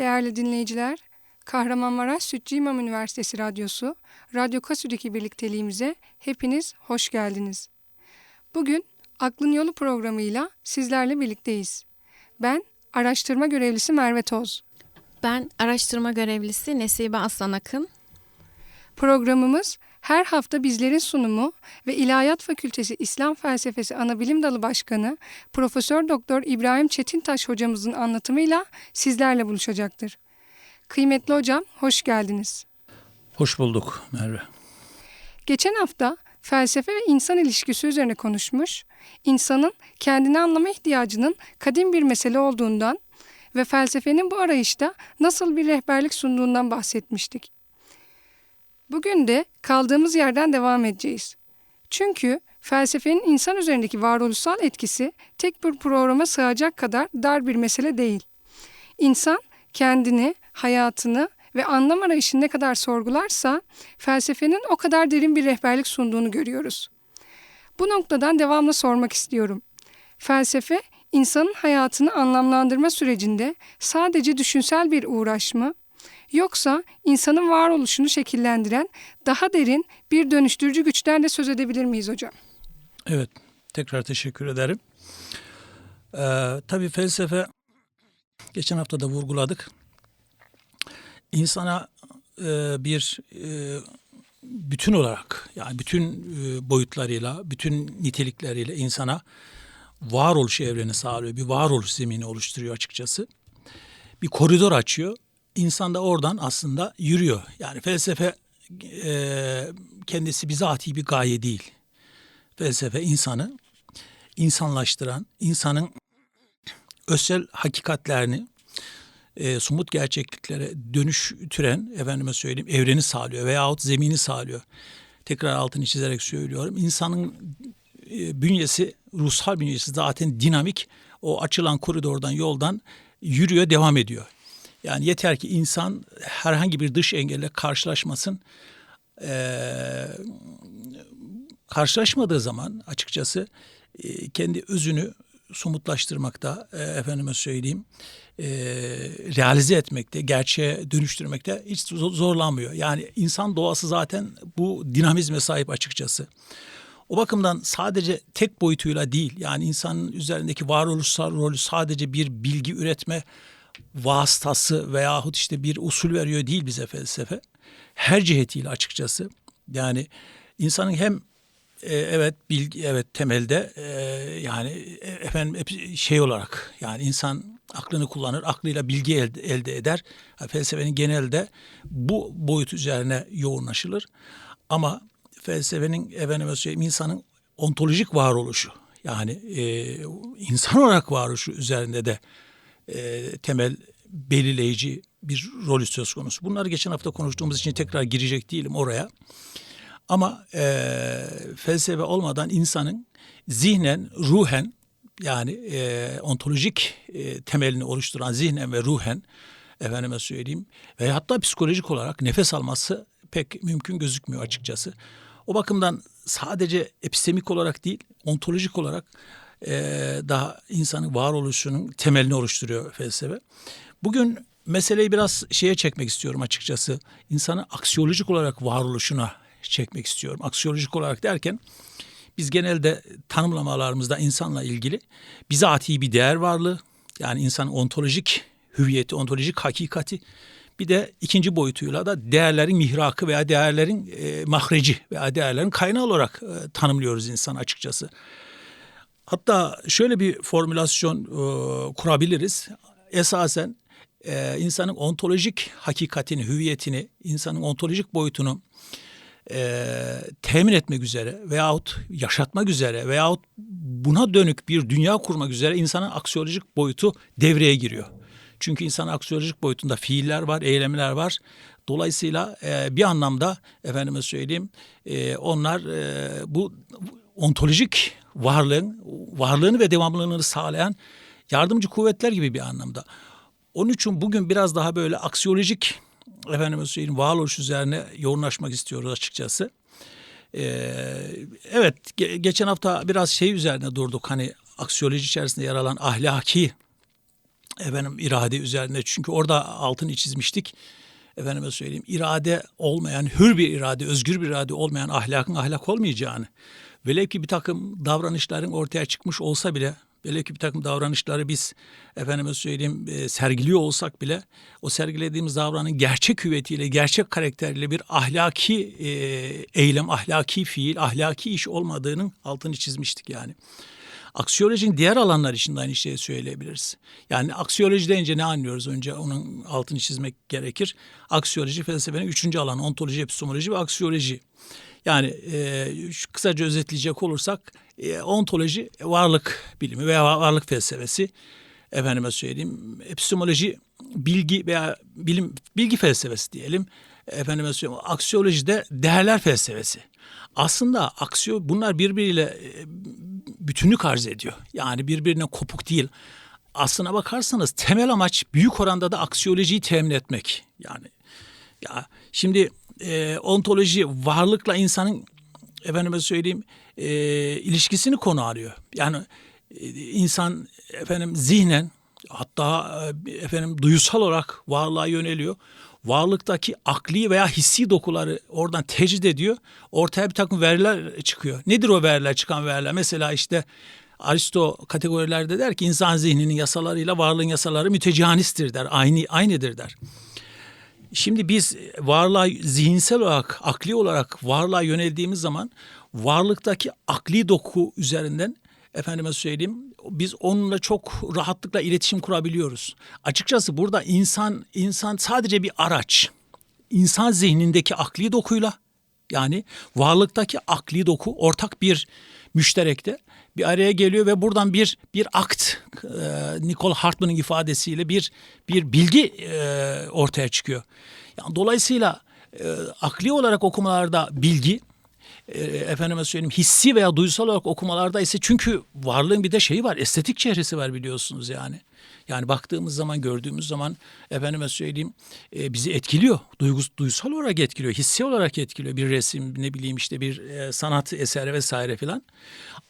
Değerli dinleyiciler, Kahramanmaraş Sütçü İmam Üniversitesi Radyosu, Radyo Kasü'deki birlikteliğimize hepiniz hoş geldiniz. Bugün Aklın Yolu programıyla sizlerle birlikteyiz. Ben araştırma görevlisi Merve Toz. Ben araştırma görevlisi Nesibe Aslan Akın. Programımız her hafta bizlerin sunumu ve İlahiyat Fakültesi İslam Felsefesi Anabilim Dalı Başkanı Profesör Doktor İbrahim Çetintaş hocamızın anlatımıyla sizlerle buluşacaktır. Kıymetli hocam, hoş geldiniz. Hoş bulduk Merve. Geçen hafta felsefe ve insan ilişkisi üzerine konuşmuş, insanın kendini anlama ihtiyacının kadim bir mesele olduğundan ve felsefenin bu arayışta nasıl bir rehberlik sunduğundan bahsetmiştik. Bugün de kaldığımız yerden devam edeceğiz. Çünkü felsefenin insan üzerindeki varoluşsal etkisi tek bir programa sığacak kadar dar bir mesele değil. İnsan kendini, hayatını ve anlam arayışını ne kadar sorgularsa felsefenin o kadar derin bir rehberlik sunduğunu görüyoruz. Bu noktadan devamlı sormak istiyorum. Felsefe insanın hayatını anlamlandırma sürecinde sadece düşünsel bir uğraş mı yoksa insanın varoluşunu şekillendiren daha derin bir dönüştürücü güçten de söz edebilir miyiz hocam? Evet, tekrar teşekkür ederim. Ee, tabii felsefe, geçen hafta da vurguladık. İnsana e, bir e, bütün olarak, yani bütün e, boyutlarıyla, bütün nitelikleriyle insana varoluş evreni sağlıyor. Bir varoluş zemini oluşturuyor açıkçası. Bir koridor açıyor insan da oradan aslında yürüyor. Yani felsefe e, kendisi bizatihi bir gaye değil. Felsefe insanı insanlaştıran, insanın özel hakikatlerini e, somut gerçekliklere dönüştüren, efendime söyleyeyim, evreni sağlıyor veyahut zemini sağlıyor. Tekrar altını çizerek söylüyorum. İnsanın e, bünyesi, ruhsal bünyesi zaten dinamik. O açılan koridordan, yoldan yürüyor, devam ediyor. Yani yeter ki insan herhangi bir dış engelle karşılaşmasın. Ee, karşılaşmadığı zaman açıkçası e, kendi özünü somutlaştırmakta, e, efendime söyleyeyim, e, realize etmekte, gerçeğe dönüştürmekte hiç zorlanmıyor. Yani insan doğası zaten bu dinamizme sahip açıkçası. O bakımdan sadece tek boyutuyla değil, yani insanın üzerindeki varoluşsal rolü sadece bir bilgi üretme, vasıtası veyahut işte bir usul veriyor değil bize felsefe. Her cihetiyle açıkçası. Yani insanın hem e, evet bilgi evet temelde e, yani e, efendim şey olarak yani insan aklını kullanır, aklıyla bilgi elde, elde eder. Yani felsefenin genelde bu boyut üzerine yoğunlaşılır. Ama felsefenin efendime söyleyeyim insanın ontolojik varoluşu yani e, insan olarak varoluşu üzerinde de e, temel belirleyici bir rol söz konusu. Bunları geçen hafta konuştuğumuz için tekrar girecek değilim oraya. Ama e, felsefe olmadan insanın zihnen, ruhen yani e, ontolojik e, temelini oluşturan zihnen ve ruhen efendime söyleyeyim ve hatta psikolojik olarak nefes alması pek mümkün gözükmüyor açıkçası. O bakımdan sadece epistemik olarak değil ontolojik olarak e, daha insanın varoluşunun temelini oluşturuyor felsefe. Bugün meseleyi biraz şeye çekmek istiyorum açıkçası. İnsanın aksiyolojik olarak varoluşuna çekmek istiyorum. Aksiyolojik olarak derken biz genelde tanımlamalarımızda insanla ilgili bizatihi bir değer varlığı yani insanın ontolojik hüviyeti, ontolojik hakikati bir de ikinci boyutuyla da değerlerin mihrakı veya değerlerin e, mahreci veya değerlerin kaynağı olarak e, tanımlıyoruz insan açıkçası. Hatta şöyle bir formülasyon e, kurabiliriz. Esasen e, insanın ontolojik hakikatini, hüviyetini, insanın ontolojik boyutunu e, temin etmek üzere veyahut yaşatmak üzere veyahut buna dönük bir dünya kurmak üzere insanın aksiyolojik boyutu devreye giriyor. Çünkü insanın aksiyolojik boyutunda fiiller var, eylemler var. Dolayısıyla e, bir anlamda efendime söyleyeyim e, onlar e, bu ontolojik varlığın varlığını ve devamlılığını sağlayan yardımcı kuvvetler gibi bir anlamda. Onun için bugün biraz daha böyle aksiyolojik efendim söyleyeyim varoluş üzerine yoğunlaşmak istiyoruz açıkçası. Ee, evet ge- geçen hafta biraz şey üzerine durduk hani aksiyoloji içerisinde yer alan ahlaki efendim irade üzerinde çünkü orada altını çizmiştik. Efendime söyleyeyim irade olmayan, hür bir irade, özgür bir irade olmayan ahlakın ahlak olmayacağını. Velev ki bir takım davranışların ortaya çıkmış olsa bile, velev ki bir takım davranışları biz efendime söyleyeyim e, sergiliyor olsak bile o sergilediğimiz davranın gerçek hüviyetiyle, gerçek karakteriyle bir ahlaki e, eylem, ahlaki fiil, ahlaki iş olmadığının altını çizmiştik yani. Aksiyolojinin diğer alanlar için de aynı şeyi söyleyebiliriz. Yani aksiyoloji deyince ne anlıyoruz? Önce onun altını çizmek gerekir. Aksiyoloji felsefenin üçüncü alanı. Ontoloji, epistemoloji ve aksiyoloji. Yani e, kısaca özetleyecek olursak e, ontoloji varlık bilimi veya varlık felsefesi. Efendime söyleyeyim epistemoloji bilgi veya bilim bilgi felsefesi diyelim. Efendime söyleyeyim aksiyoloji de değerler felsefesi. Aslında aksiyo bunlar birbiriyle e, bütünlük arz ediyor. Yani birbirine kopuk değil. Aslına bakarsanız temel amaç büyük oranda da aksiyolojiyi temin etmek. Yani ya şimdi e, ontoloji varlıkla insanın efendime söyleyeyim e, ilişkisini konu alıyor. Yani e, insan efendim zihnen hatta e, efendim duysal olarak varlığa yöneliyor. Varlıktaki akli veya hissi dokuları oradan tecrid ediyor. Ortaya bir takım veriler çıkıyor. Nedir o veriler çıkan veriler? Mesela işte Aristo kategorilerde der ki insan zihninin yasalarıyla varlığın yasaları mütecanistir der. Aynı aynıdır der. Şimdi biz varlığa zihinsel olarak, akli olarak varlığa yöneldiğimiz zaman varlıktaki akli doku üzerinden efendime söyleyeyim biz onunla çok rahatlıkla iletişim kurabiliyoruz. Açıkçası burada insan insan sadece bir araç. İnsan zihnindeki akli dokuyla yani varlıktaki akli doku ortak bir müşterekte bir araya geliyor ve buradan bir bir akt e, Nicole Hartman'ın ifadesiyle bir bir bilgi e, ortaya çıkıyor. Yani dolayısıyla e, akli olarak okumalarda bilgi e, efendime söyleyeyim hissi veya duysal olarak okumalarda ise çünkü varlığın bir de şeyi var estetik çehresi var biliyorsunuz yani. Yani baktığımız zaman gördüğümüz zaman efendime söyleyeyim e, bizi etkiliyor. Duygus, duysal olarak etkiliyor, hissi olarak etkiliyor. Bir resim ne bileyim işte bir e, sanat eseri vesaire filan.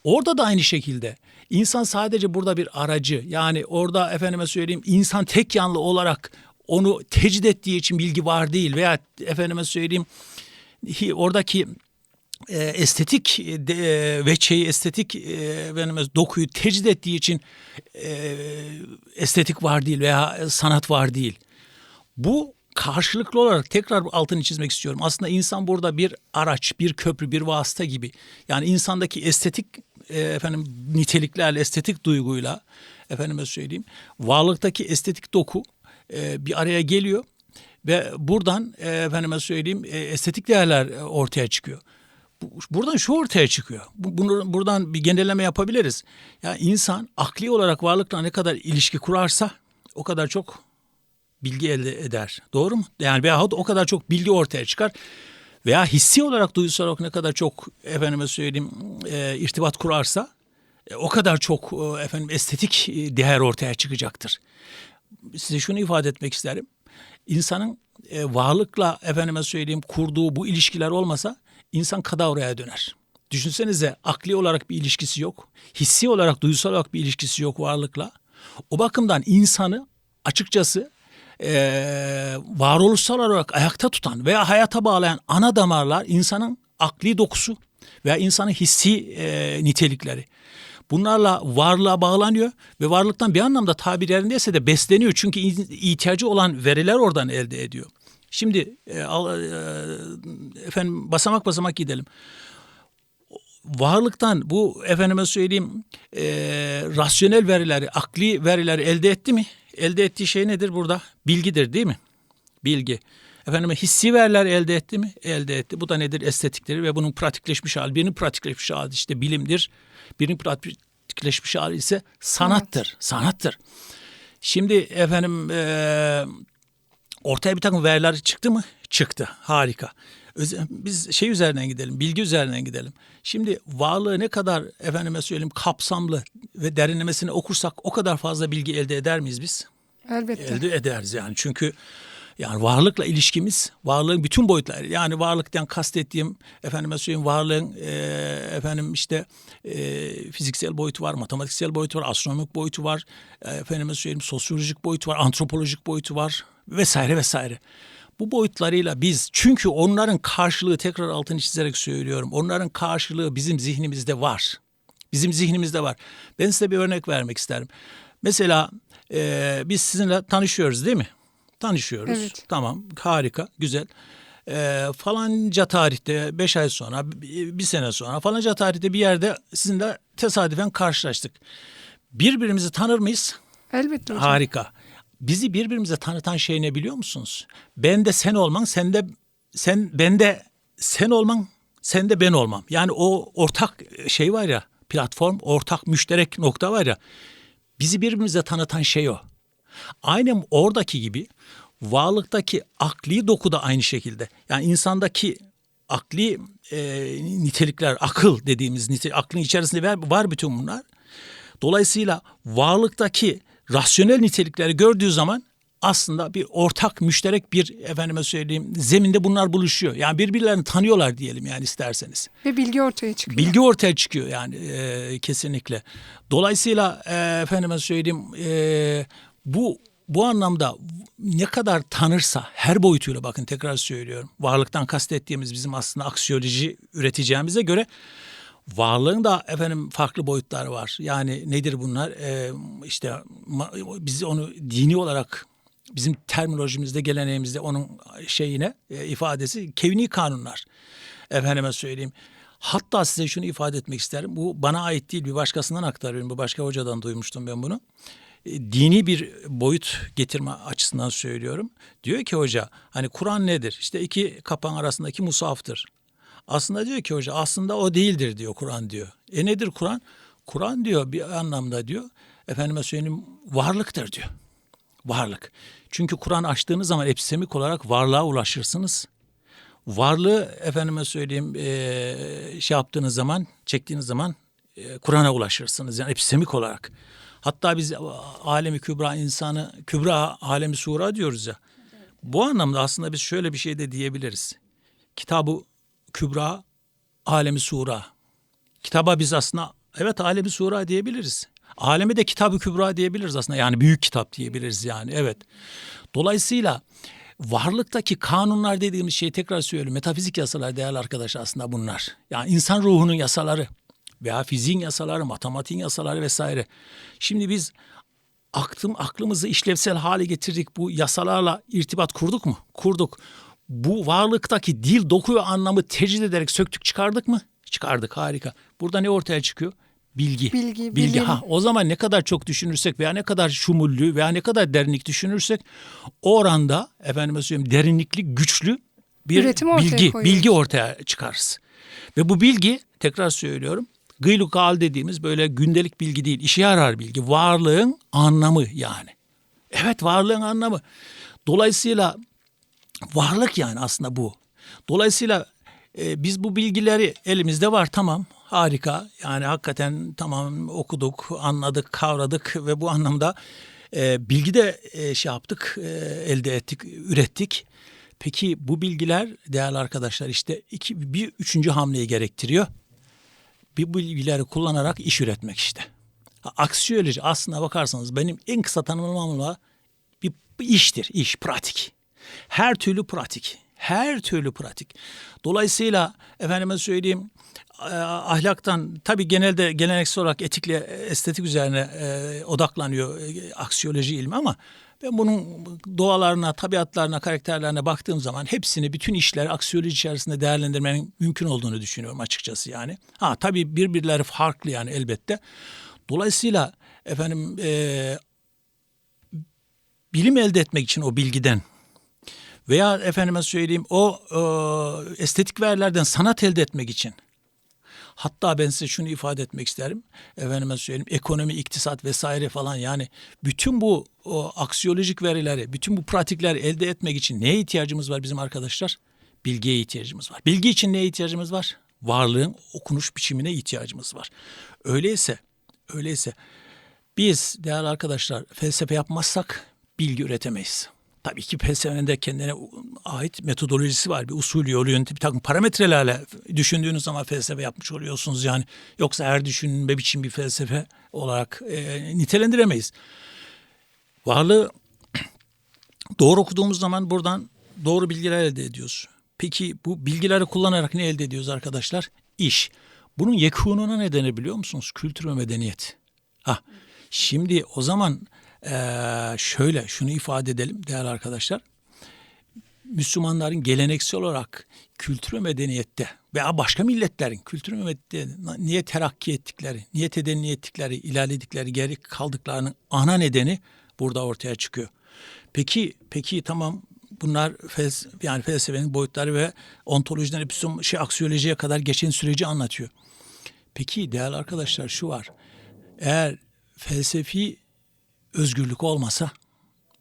Orada da aynı şekilde insan sadece burada bir aracı yani orada efendime söyleyeyim insan tek yanlı olarak onu tecrid ettiği için bilgi var değil veya efendime söyleyeyim oradaki e, estetik e, de, e, veçeyi estetik e, efendim, dokuyu tecrid ettiği için e, estetik var değil veya sanat var değil. Bu karşılıklı olarak tekrar altını çizmek istiyorum. Aslında insan burada bir araç, bir köprü, bir vasıta gibi. Yani insandaki estetik e, efendim niteliklerle, estetik duyguyla efendime söyleyeyim, varlıktaki estetik doku e, bir araya geliyor ve buradan e, efendime söyleyeyim e, estetik değerler e, ortaya çıkıyor. Bu- Buradan şu ortaya çıkıyor. Bu- Bunu buradan bir genelleme yapabiliriz. Yani insan akli olarak varlıkla ne kadar ilişki kurarsa o kadar çok bilgi elde eder. Doğru mu? Yani veyahut o kadar çok bilgi ortaya çıkar. Veya hissi olarak duygusal olarak ne kadar çok efendime söyleyeyim e, irtibat kurarsa e, o kadar çok e, efendim estetik e, değer ortaya çıkacaktır. Size şunu ifade etmek isterim. İnsanın e, varlıkla efendime söyleyeyim kurduğu bu ilişkiler olmasa insan kadavraya döner. Düşünsenize akli olarak bir ilişkisi yok. Hissi olarak, duysal olarak bir ilişkisi yok varlıkla. O bakımdan insanı açıkçası eee varoluşsal olarak ayakta tutan veya hayata bağlayan ana damarlar insanın akli dokusu veya insanın hissi eee, nitelikleri. Bunlarla varlığa bağlanıyor ve varlıktan bir anlamda tabir yerindeyse de besleniyor. Çünkü ihtiyacı olan veriler oradan elde ediyor. Şimdi e, al- e, efendim basamak basamak gidelim varlıktan bu efendime söyleyeyim e, rasyonel verileri, akli verileri elde etti mi? Elde ettiği şey nedir burada? Bilgidir değil mi? Bilgi. Efendime hissi veriler elde etti mi? Elde etti. Bu da nedir? Estetiktir ve bunun pratikleşmiş hali. Birinin pratikleşmiş hali işte bilimdir. Birinin pratikleşmiş hali ise sanattır. Sanattır. Şimdi efendim e, ortaya bir takım veriler çıktı mı? Çıktı. Harika. Biz şey üzerinden gidelim, bilgi üzerinden gidelim. Şimdi varlığı ne kadar efendime söyleyeyim kapsamlı ve derinlemesine okursak o kadar fazla bilgi elde eder miyiz biz? Elbette. Elde ederiz yani. Çünkü Yani varlıkla ilişkimiz, varlığın bütün boyutları. Yani varlıktan kastettiğim efendime söyleyeyim varlığın e, efendim işte e, fiziksel boyutu var, matematiksel boyutu var, astronomik boyutu var, e, efendime söyleyeyim sosyolojik boyutu var, antropolojik boyutu var vesaire vesaire. Bu boyutlarıyla biz çünkü onların karşılığı tekrar altını çizerek söylüyorum. Onların karşılığı bizim zihnimizde var. Bizim zihnimizde var. Ben size bir örnek vermek isterim. Mesela e, biz sizinle tanışıyoruz değil mi? Tanışıyoruz. Evet. Tamam harika güzel. E, falanca tarihte beş ay sonra bir sene sonra falanca tarihte bir yerde sizinle tesadüfen karşılaştık. Birbirimizi tanır mıyız? Elbette hocam. Harika. Bizi birbirimize tanıtan şey ne biliyor musunuz? Ben de sen olman, sen de sen bende sen olman, sen de ben olmam. Yani o ortak şey var ya, platform, ortak müşterek nokta var ya. Bizi birbirimize tanıtan şey o. Aynen oradaki gibi varlıktaki akli doku da aynı şekilde. Yani insandaki akli e, nitelikler, akıl dediğimiz nitelik, aklın içerisinde var, var bütün bunlar. Dolayısıyla varlıktaki rasyonel nitelikleri gördüğü zaman aslında bir ortak müşterek bir efendime söyleyeyim zeminde bunlar buluşuyor. Yani birbirlerini tanıyorlar diyelim yani isterseniz. Ve bilgi ortaya çıkıyor. Bilgi ortaya çıkıyor yani e, kesinlikle. Dolayısıyla e, efendime söyleyeyim e, bu bu anlamda ne kadar tanırsa her boyutuyla bakın tekrar söylüyorum. Varlıktan kastettiğimiz bizim aslında aksiyoloji üreteceğimize göre varlığın da efendim farklı boyutları var. Yani nedir bunlar? Ee, işte biz onu dini olarak bizim terminolojimizde, geleneğimizde onun şeyine e, ifadesi kevni kanunlar. Efendime söyleyeyim. Hatta size şunu ifade etmek isterim. Bu bana ait değil bir başkasından aktarıyorum. Bu başka hocadan duymuştum ben bunu. E, Dini bir boyut getirme açısından söylüyorum. Diyor ki hoca hani Kur'an nedir? İşte iki kapan arasındaki musaftır. Aslında diyor ki hoca aslında o değildir diyor Kur'an diyor. E nedir Kur'an? Kur'an diyor bir anlamda diyor efendime söyleyeyim varlıktır diyor. Varlık. Çünkü Kur'an açtığınız zaman epistemik olarak varlığa ulaşırsınız. Varlığı efendime söyleyeyim e, şey yaptığınız zaman çektiğiniz zaman e, Kur'an'a ulaşırsınız yani epistemik olarak. Hatta biz alemi kübra insanı kübra alemi sura diyoruz ya. Bu anlamda aslında biz şöyle bir şey de diyebiliriz. Kitabı Kübra Alemi Sura. Kitaba biz aslında evet Alemi Sura diyebiliriz. Alemi de Kitabı Kübra diyebiliriz aslında. Yani büyük kitap diyebiliriz yani evet. Dolayısıyla varlıktaki kanunlar dediğimiz şeyi tekrar söylüyorum. Metafizik yasalar değerli arkadaşlar aslında bunlar. Yani insan ruhunun yasaları veya fiziğin yasaları, matematiğin yasaları vesaire. Şimdi biz aklım aklımızı işlevsel hale getirdik. Bu yasalarla irtibat kurduk mu? Kurduk. Bu varlıktaki dil, doku ve anlamı tecrid ederek söktük çıkardık mı? Çıkardık harika. Burada ne ortaya çıkıyor? Bilgi. Bilgi, Bilgi. bilim. Ha, o zaman ne kadar çok düşünürsek veya ne kadar şumullü veya ne kadar derinlik düşünürsek o oranda efendime söyleyeyim derinlikli, güçlü bir Üretim ortaya bilgi, koyuyoruz. bilgi ortaya çıkarız. Ve bu bilgi tekrar söylüyorum gıylukal dediğimiz böyle gündelik bilgi değil işe yarar bilgi varlığın anlamı yani. Evet varlığın anlamı. Dolayısıyla varlık yani aslında bu. Dolayısıyla e, biz bu bilgileri elimizde var tamam harika yani hakikaten tamam okuduk anladık kavradık ve bu anlamda e, bilgi de e, şey yaptık e, elde ettik ürettik. Peki bu bilgiler değerli arkadaşlar işte iki, bir üçüncü hamleyi gerektiriyor. Bir bilgileri kullanarak iş üretmek işte. Aksiyoloji aslına bakarsanız benim en kısa tanımlamamla bir, bir iştir, iş, pratik. Her türlü pratik. Her türlü pratik. Dolayısıyla efendime söyleyeyim ahlaktan tabii genelde geleneksel olarak etikle estetik üzerine e, odaklanıyor e, aksiyoloji ilmi ama ben bunun doğalarına, tabiatlarına, karakterlerine baktığım zaman hepsini bütün işler aksiyoloji içerisinde değerlendirmenin mümkün olduğunu düşünüyorum açıkçası yani. Ha tabii birbirleri farklı yani elbette. Dolayısıyla efendim e, bilim elde etmek için o bilgiden veya efendime söyleyeyim o e, estetik verilerden sanat elde etmek için hatta ben size şunu ifade etmek isterim. Efendime söyleyeyim ekonomi iktisat vesaire falan yani bütün bu o, aksiyolojik verileri bütün bu pratikleri elde etmek için neye ihtiyacımız var bizim arkadaşlar? Bilgiye ihtiyacımız var. Bilgi için neye ihtiyacımız var? Varlığın okunuş biçimine ihtiyacımız var. Öyleyse öyleyse biz değerli arkadaşlar felsefe yapmazsak bilgi üretemeyiz. Tabii ki felsefenin de kendine ait metodolojisi var. Bir usul, yolu, yöntemi, bir takım parametrelerle düşündüğünüz zaman felsefe yapmış oluyorsunuz. Yani yoksa her düşünme biçim bir felsefe olarak e, nitelendiremeyiz. Varlığı doğru okuduğumuz zaman buradan doğru bilgiler elde ediyoruz. Peki bu bilgileri kullanarak ne elde ediyoruz arkadaşlar? İş. Bunun yekununa ne denir biliyor musunuz? Kültür ve medeniyet. Ha, şimdi o zaman eee, şöyle şunu ifade edelim değerli arkadaşlar. Müslümanların geleneksel olarak kültür ve medeniyette veya başka milletlerin kültür ve medeniyette niye terakki ettikleri, niye tedenni ettikleri, ilerledikleri, geri kaldıklarının ana nedeni burada ortaya çıkıyor. Peki, peki tamam bunlar fels yani felsefenin boyutları ve ontolojiden epistem şey aksiyolojiye kadar geçen süreci anlatıyor. Peki değerli arkadaşlar şu var. Eğer felsefi özgürlük olmasa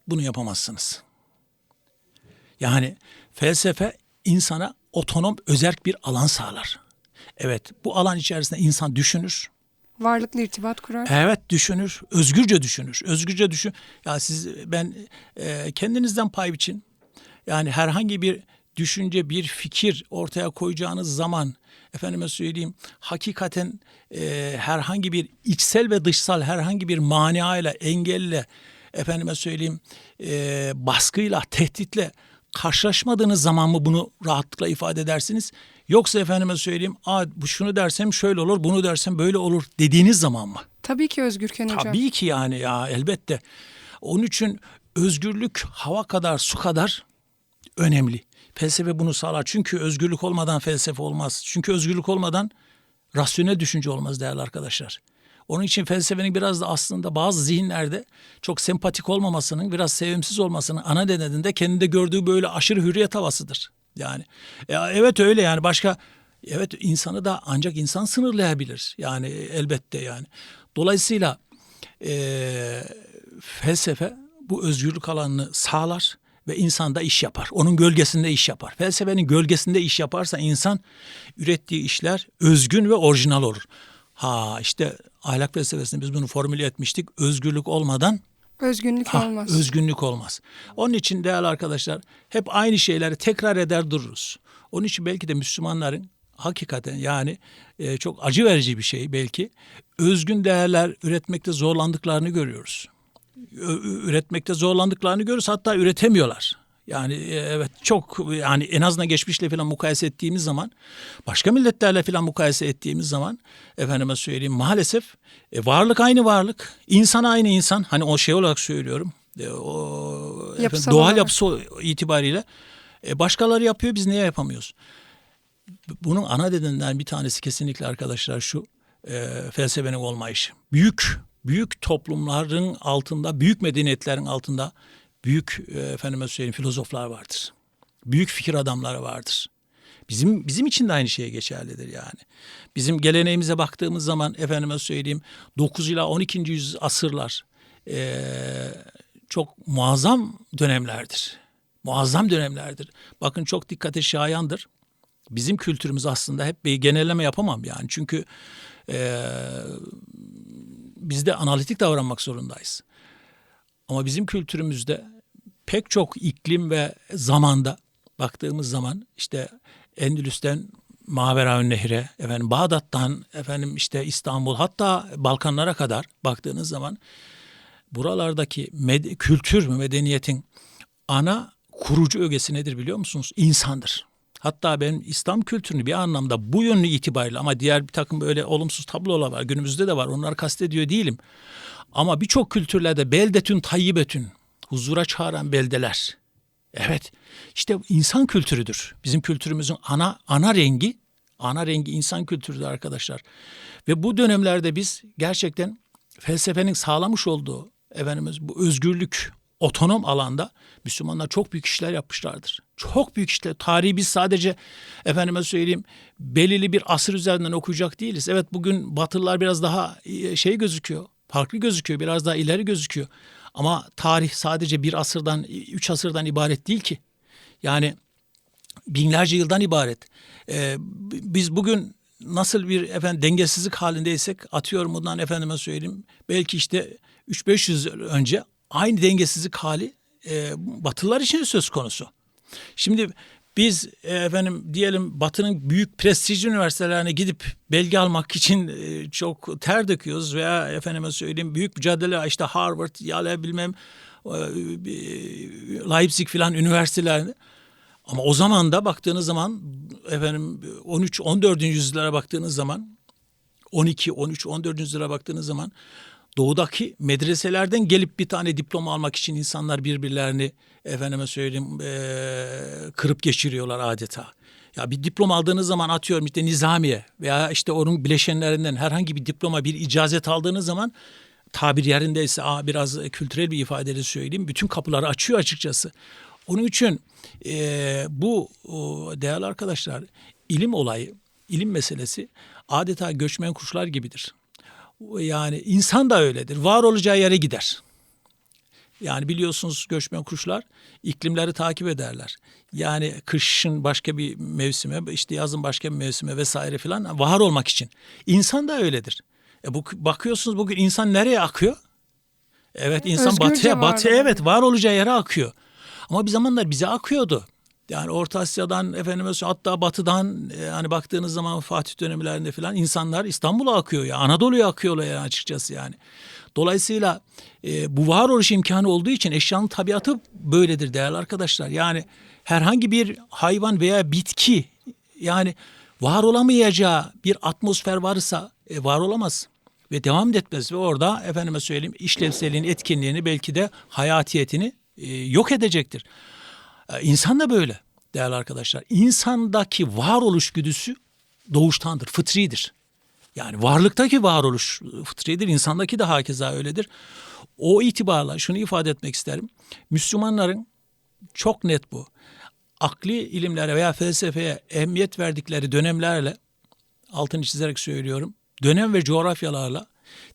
bunu yapamazsınız. Yani felsefe insana otonom özerk bir alan sağlar. Evet bu alan içerisinde insan düşünür. Varlıkla irtibat kurar. Evet düşünür. Özgürce düşünür. Özgürce düşün. Ya siz ben e, kendinizden pay biçin. Yani herhangi bir düşünce, bir fikir ortaya koyacağınız zaman efendime söyleyeyim hakikaten e, herhangi bir içsel ve dışsal herhangi bir maniayla, engelle efendime söyleyeyim e, baskıyla, tehditle karşılaşmadığınız zaman mı bunu rahatlıkla ifade edersiniz? Yoksa efendime söyleyeyim, Aa, bu şunu dersem şöyle olur, bunu dersem böyle olur dediğiniz zaman mı? Tabii ki Özgürken hocam. Tabii ki yani ya elbette. Onun için özgürlük hava kadar su kadar önemli. Felsefe bunu sağlar. Çünkü özgürlük olmadan felsefe olmaz. Çünkü özgürlük olmadan rasyonel düşünce olmaz değerli arkadaşlar. Onun için felsefenin biraz da aslında bazı zihinlerde çok sempatik olmamasının, biraz sevimsiz olmasının ana nedeni de kendinde gördüğü böyle aşırı hürriyet havasıdır. Yani e, evet öyle yani başka evet insanı da ancak insan sınırlayabilir. Yani elbette yani. Dolayısıyla e, felsefe bu özgürlük alanını sağlar ve insan da iş yapar. Onun gölgesinde iş yapar. Felsefenin gölgesinde iş yaparsa insan ürettiği işler özgün ve orijinal olur. Ha işte ahlak felsefesinde biz bunu formüle etmiştik. Özgürlük olmadan Özgünlük ha, olmaz. özgünlük olmaz. Onun için değerli arkadaşlar hep aynı şeyleri tekrar eder dururuz. Onun için belki de Müslümanların hakikaten yani e, çok acı verici bir şey belki. Özgün değerler üretmekte zorlandıklarını görüyoruz. Üretmekte zorlandıklarını görüyoruz. Hatta üretemiyorlar. Yani e, evet çok yani en azından geçmişle falan mukayese ettiğimiz zaman başka milletlerle falan mukayese ettiğimiz zaman efendime söyleyeyim maalesef e, varlık aynı varlık, insan aynı insan. Hani o şey olarak söylüyorum. E, o efendim, doğal olarak. yapısı itibariyle e, başkaları yapıyor biz niye yapamıyoruz? Bunun ana nedeninden bir tanesi kesinlikle arkadaşlar şu e, felsefenin olmayışı. Büyük büyük toplumların altında, büyük medeniyetlerin altında büyük e, efendime söyleyeyim filozoflar vardır. Büyük fikir adamları vardır. Bizim bizim için de aynı şey geçerlidir yani. Bizim geleneğimize baktığımız zaman efendime söyleyeyim 9 ila 12. yüzyıl asırlar e, çok muazzam dönemlerdir. Muazzam dönemlerdir. Bakın çok dikkate şayandır bizim kültürümüz aslında hep bir genelleme yapamam yani. Çünkü e, biz de analitik davranmak zorundayız. Ama bizim kültürümüzde pek çok iklim ve zamanda baktığımız zaman işte Endülüs'ten Maveraün Nehri, efendim Bağdat'tan efendim işte İstanbul hatta Balkanlara kadar baktığınız zaman buralardaki med- kültür medeniyetin ana kurucu ögesi nedir biliyor musunuz? İnsandır. Hatta ben İslam kültürünü bir anlamda bu yönlü itibariyle ama diğer bir takım böyle olumsuz tablolar var. Günümüzde de var. Onları kastediyor değilim. Ama birçok kültürlerde beldetün tayyibetün huzura çağıran beldeler. Evet işte insan kültürüdür. Bizim kültürümüzün ana ana rengi ana rengi insan kültürüdür arkadaşlar. Ve bu dönemlerde biz gerçekten felsefenin sağlamış olduğu efendimiz bu özgürlük otonom alanda Müslümanlar çok büyük işler yapmışlardır. Çok büyük işler. Tarihi biz sadece efendime söyleyeyim belirli bir asır üzerinden okuyacak değiliz. Evet bugün Batılılar biraz daha e, şey gözüküyor. Farklı gözüküyor. Biraz daha ileri gözüküyor. Ama tarih sadece bir asırdan, üç asırdan ibaret değil ki. Yani binlerce yıldan ibaret. Ee, biz bugün nasıl bir efendim dengesizlik halindeysek atıyorum bundan efendime söyleyeyim belki işte 3-500 yıl önce aynı dengesizlik hali e, Batılılar için söz konusu. Şimdi biz e, efendim diyelim Batı'nın büyük prestijli üniversitelerine gidip belge almak için e, çok ter döküyoruz veya efendime söyleyeyim büyük mücadele işte Harvard, Yale bilmem e, Leipzig filan üniversitelerinde ama o zaman da baktığınız zaman efendim 13 14. yüzyıllara baktığınız zaman 12 13 14. yüzyıllara baktığınız zaman doğudaki medreselerden gelip bir tane diploma almak için insanlar birbirlerini efendime söyleyeyim eee, kırıp geçiriyorlar adeta. Ya bir diploma aldığınız zaman atıyorum işte nizamiye veya işte onun bileşenlerinden herhangi bir diploma bir icazet aldığınız zaman tabir yerindeyse biraz kültürel bir ifadeyle söyleyeyim bütün kapıları açıyor açıkçası. Onun için eee, bu o, değerli arkadaşlar ilim olayı, ilim meselesi adeta göçmen kuşlar gibidir. Yani insan da öyledir. Var olacağı yere gider. Yani biliyorsunuz göçmen kuşlar iklimleri takip ederler. Yani kışın başka bir mevsime, işte yazın başka bir mevsime vesaire filan var olmak için. İnsan da öyledir. E bu bakıyorsunuz bugün insan nereye akıyor? Evet insan Özgürce batıya, var batıya evet var olacağı yere akıyor. Ama bir zamanlar bize akıyordu. Yani Orta Asya'dan efendime hatta batıdan e, hani baktığınız zaman Fatih dönemlerinde falan insanlar İstanbul'a akıyor ya Anadolu'ya akıyorlar yani açıkçası yani. Dolayısıyla e, bu varoluş imkanı olduğu için eşyanın tabiatı böyledir değerli arkadaşlar. Yani herhangi bir hayvan veya bitki yani var olamayacağı bir atmosfer varsa e, var olamaz ve devam etmez ve orada efendime söyleyeyim işlevselliğini, etkinliğini belki de hayatiyetini e, yok edecektir. E, İnsan da böyle değerli arkadaşlar. İnsandaki varoluş güdüsü doğuştandır, fıtridir. Yani varlıktaki varoluş fıtridir, insandaki de hakeza öyledir. O itibarla şunu ifade etmek isterim. Müslümanların çok net bu. Akli ilimlere veya felsefeye ehemmiyet verdikleri dönemlerle altını çizerek söylüyorum. Dönem ve coğrafyalarla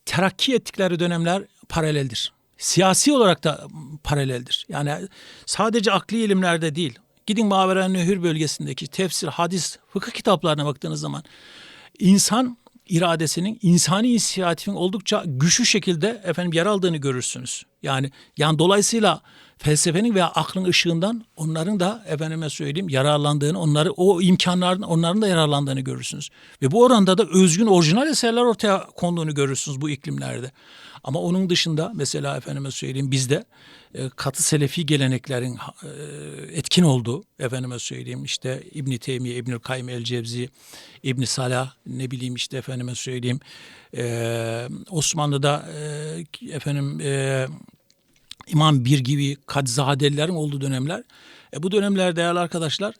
terakki ettikleri dönemler paraleldir. Siyasi olarak da paraleldir. Yani sadece akli ilimlerde değil. Gidin Maveren Nehir bölgesindeki tefsir, hadis, fıkıh kitaplarına baktığınız zaman insan iradesinin, insani inisiyatifin oldukça güçlü şekilde efendim yer aldığını görürsünüz. Yani yani dolayısıyla felsefenin veya aklın ışığından onların da efendime söyleyeyim yararlandığını, onları o imkanların onların da yararlandığını görürsünüz. Ve bu oranda da özgün orijinal eserler ortaya konduğunu görürsünüz bu iklimlerde. Ama onun dışında mesela efendime söyleyeyim bizde e, katı selefi geleneklerin e, etkin olduğu efendime söyleyeyim işte İbn Teymiye, İbnül Kayyim el Cevzi, İbn Salah ne bileyim işte efendime söyleyeyim e, Osmanlı'da e, efendim e, İmam Bir gibi Kadzadelilerin olduğu dönemler. E, bu dönemler değerli arkadaşlar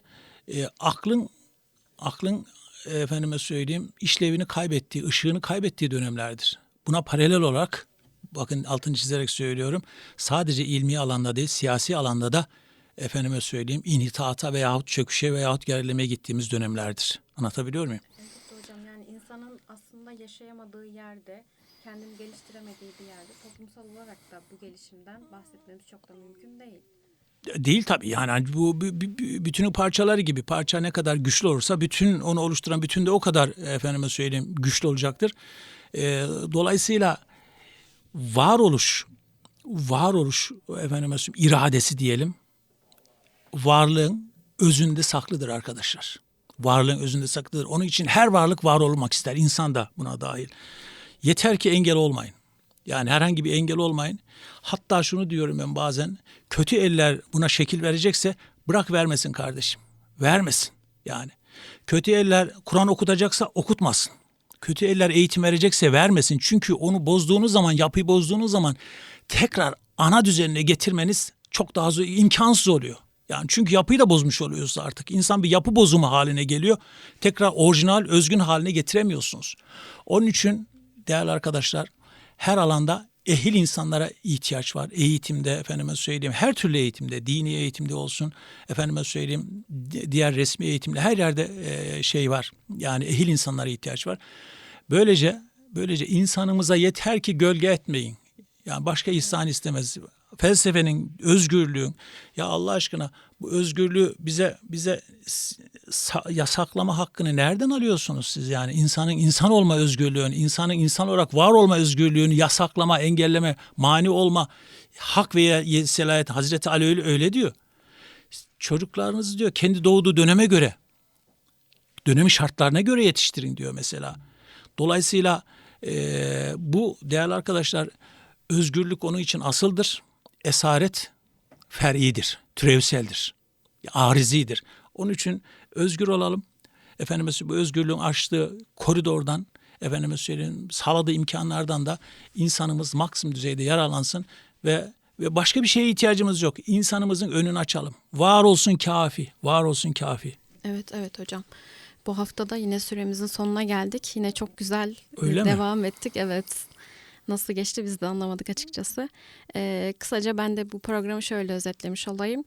e, aklın aklın efendime söyleyeyim işlevini kaybettiği, ışığını kaybettiği dönemlerdir. Buna paralel olarak bakın altını çizerek söylüyorum. Sadece ilmi alanda değil, siyasi alanda da efendime söyleyeyim inhitata veyahut çöküşe veyahut gerilemeye gittiğimiz dönemlerdir. Anlatabiliyor muyum? Elbette hocam yani insanın aslında yaşayamadığı yerde, kendini geliştiremediği bir yerde toplumsal olarak da bu gelişimden bahsetmemiz çok da mümkün değil. Değil tabii yani bu bütünün parçaları gibi parça ne kadar güçlü olursa bütün onu oluşturan bütün de o kadar efendime söyleyeyim güçlü olacaktır. Ee, dolayısıyla varoluş varoluş efendime söyleyeyim iradesi diyelim varlığın özünde saklıdır arkadaşlar. Varlığın özünde saklıdır. Onun için her varlık var olmak ister. İnsan da buna dahil. Yeter ki engel olmayın. Yani herhangi bir engel olmayın. Hatta şunu diyorum ben bazen. Kötü eller buna şekil verecekse bırak vermesin kardeşim. Vermesin yani. Kötü eller Kur'an okutacaksa okutmasın. Kötü eller eğitim verecekse vermesin. Çünkü onu bozduğunuz zaman, yapıyı bozduğunuz zaman tekrar ana düzenine getirmeniz çok daha zor, imkansız oluyor. Yani çünkü yapıyı da bozmuş oluyorsunuz artık. İnsan bir yapı bozumu haline geliyor. Tekrar orijinal, özgün haline getiremiyorsunuz. Onun için değerli arkadaşlar her alanda ehil insanlara ihtiyaç var. Eğitimde efendime söyleyeyim her türlü eğitimde dini eğitimde olsun efendime söyleyeyim di- diğer resmi eğitimde her yerde e, şey var. Yani ehil insanlara ihtiyaç var. Böylece böylece insanımıza yeter ki gölge etmeyin. Yani başka ihsan istemez. Felsefenin, özgürlüğün ya Allah aşkına bu özgürlüğü bize bize yasaklama hakkını nereden alıyorsunuz siz yani insanın insan olma özgürlüğünü, insanın insan olarak var olma özgürlüğünü yasaklama, engelleme, mani olma hak ye- selayet Hazreti Ali öyle, öyle diyor. Çocuklarınızı diyor kendi doğduğu döneme göre dönemi şartlarına göre yetiştirin diyor mesela. Dolayısıyla eee, bu değerli arkadaşlar özgürlük onun için asıldır. Esaret fer'idir, türevseldir, arizidir. Onun için özgür olalım. Efendime bu özgürlüğün açtığı koridordan, efendime söyleyeyim sağladığı imkanlardan da insanımız maksimum düzeyde yararlansın ve ve başka bir şeye ihtiyacımız yok. İnsanımızın önünü açalım. Var olsun kafi, var olsun kafi. Evet evet hocam. Bu haftada yine süremizin sonuna geldik. Yine çok güzel Öyle mi? devam ettik. Evet. Nasıl geçti biz de anlamadık açıkçası. Ee, kısaca ben de bu programı şöyle özetlemiş olayım.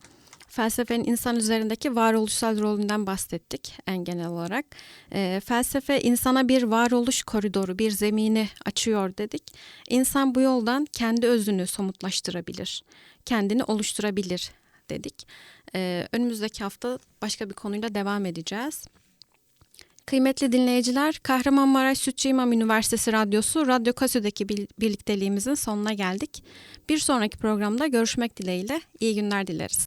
Felsefenin insan üzerindeki varoluşsal rolünden bahsettik en genel olarak. Ee, felsefe insana bir varoluş koridoru, bir zemini açıyor dedik. İnsan bu yoldan kendi özünü somutlaştırabilir, kendini oluşturabilir dedik. Ee, önümüzdeki hafta başka bir konuyla devam edeceğiz. Kıymetli dinleyiciler, Kahramanmaraş Sütçü İmam Üniversitesi Radyosu Radyo Kasya'daki bil- birlikteliğimizin sonuna geldik. Bir sonraki programda görüşmek dileğiyle iyi günler dileriz.